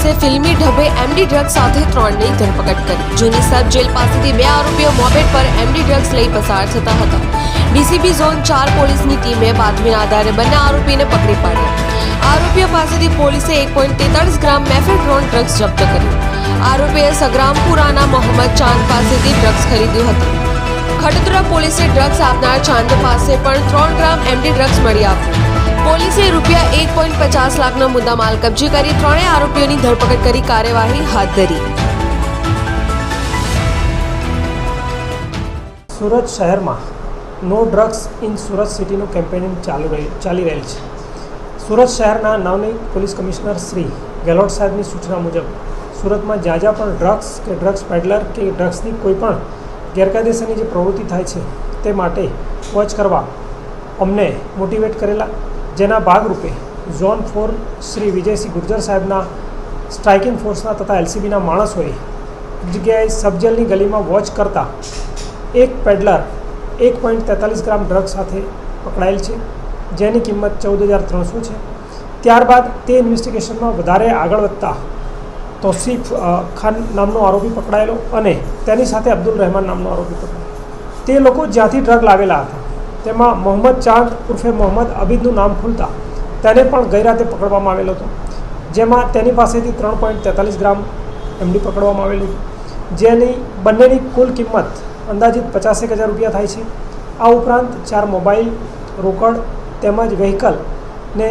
પોલીસે ફિલ્મી ઢબે એમડી ડ્રગ્સ સાથે ત્રણની ધરપકડ કરી. જૂની સબ જેલ પાસેથી બે આરોપીઓ મોપેડ પર એમડી ડ્રગ્સ લઈ પસાર થતા હતા. ડીસીબી ઝોન ચાર પોલીસની ટીમે બાતમીના આધારે બંને આરોપીને પકડી પાડ્યા. આરોપીઓ પાસેથી પોલીસે એક પોઈન્ટ તેતાળીસ ગ્રામ મેફેડ્રોન ડ્રગ્સ જપ્ત કર્યું. આરોપીએ સગ્રામપુરાના મોહમ્મદ ચાંદ પાસેથી ડ્રગ્સ ખરીદ્યું હતું. ખડતરા પોલીસે ડ્રગ્સ આપનાર ચાંદ પાસે પણ ત્રણ ગ્રામ એમડી ડ્રગ્સ મળી આવ્યું. પોલીસે રૂપિયા એક પોઈન્ટ પચાસ લાખનો મુદ્દામાલ કબજે કરી ત્રણેય આરોપીઓની ધરપકડ કરી, કાર્યવાહી હાથ ધરી. સુરત શહેરમાં નો ડ્રગ્સ ઇન સુરત સિટીનું કેમ્પેનિંગ ચાલુ ચાલી રહેલ છે. સુરત શહેરના નવનીત પોલીસ કમિશનર શ્રી ગેહલોત સાહેબની સૂચના મુજબ, સુરતમાં જ્યાં જ્યાં પણ ડ્રગ્સ કે ડ્રગ્સ પેડલર કે ડ્રગ્સની કોઈ પણ ગેરકાયદેસરની જે પ્રવૃત્તિ થાય છે, તે માટે વોચ કરવા અમને મોટિવેટ કરેલા જેના ભાગરૂપે ઝોન ફોર શ્રી વિજયસિંહ ગુર્જર સાહેબના સ્ટ્રાઇકિંગ ફોર્સના તથા એલસીબીના માણસોએ જગ્યાએ સબજેલની ગલીમાં વોચ કરતા એક પેડલર એક પોઈન્ટ તેતાલીસ ગ્રામ ડ્રગ સાથે પકડાયેલ છે, જેની કિંમત ચૌદ હજાર ત્રણસો છે. ત્યારબાદ તે ઇન્વેસ્ટિગેશનમાં વધારે આગળ વધતા તોસીફ ખાન નામનો આરોપી પકડાયેલો અને તેની સાથે અબ્દુલ રહેમાન નામનો આરોપી પકડાયો તે લોકો જ્યાંથી ડ્રગ લાવેલા હતા તેમાં મોહમ્મદ ચાંદ ઉર્ફે મોહમ્મદ અબીદનું નામ ખુલતા તેને પણ ગઈ રાતે પકડવામાં આવેલો હતો. જેમાં તેની પાસેથી ત્રણ પોઈન્ટ તેતાલીસ ગ્રામ એમડી પકડવામાં આવેલી જેની બંનેની કુલ કિંમત અંદાજિત પચાસેક હજાર રૂપિયા થાય છે. આ ઉપરાંત ચાર મોબાઈલ, રોકડ તેમજ વ્હીકલને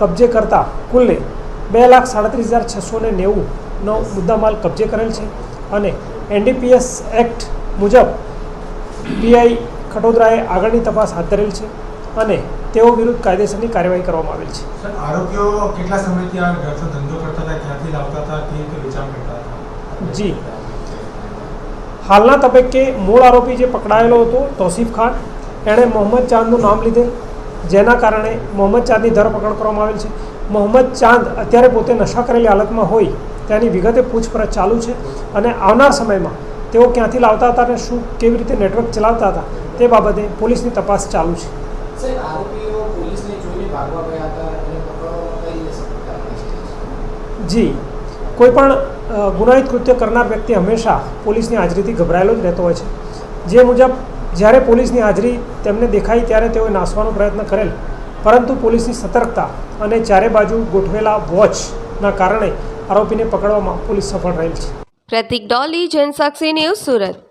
કબજે કરતા કુલ્લે બે લાખ સાડત્રીસ હજાર છસો ને નેવુંનો મુદ્દામાલ કબજે કરેલ છે અને એનડીપીએસ એક્ટ મુજબ પીઆઈ ખટોદરાએ આગળની તપાસ હાથ ધરેલ છે અને તેઓ વિરુદ્ધ કાયદેસરની કાર્યવાહી કરવામાં આવેલ છે. આરોપીઓ કેટલા સમયથી આ ધંધો કરતા હતા ક્યાંથી લાવતા હતા કેવી રીતે વેચાણ કરતા હતા? જી. હાલના તબક્કે મૂળ આરોપી જે પકડાયેલો હતો તોસીફ ખાન એણે મોહમ્મદ ચાંદનું નામ લીધેલ જેના કારણે મોહમ્મદ ચાંદની ધરપકડ કરવામાં આવેલ છે. મોહમ્મદ ચાંદ અત્યારે પોતે નશા કરેલી હાલતમાં હોય તેની વિગતે પૂછપરછ ચાલુ છે અને આવનાર સમયમાં તેઓ ક્યાંથી લાવતા હતા અને શું કેવી રીતે નેટવર્ક ચલાવતા હતા તે બાબતે પોલીસની તપાસ ચાલુ છે. સાહેબ આરોપીઓ પોલીસને જોઈને ભાગવા ગયા હતા અને પકડવામાં કઈ રીતે સફળતા મળી છે? જી. કોઈ પણ ગુનાહિત કૃત્ય કરનાર વ્યક્તિ હંમેશા પોલીસની હાજરીથી ગભરાયેલો જ રહેતો હોય છે. જે મુજબ જ્યારે પોલીસની હાજરી તેમને દેખાઈ ત્યારે તેઓએ નાસવાનો પ્રયત્ન કરેલ. પરંતુ પોલીસની સતર્કતા અને ચારે બાજુ ગોઠવેલા વોચના કારણે આરોપીને પકડવામાં પોલીસ સફળ રહેલ છે. પ્રતિક ડોલી જનસાક્ષી ન્યૂઝ સુરત.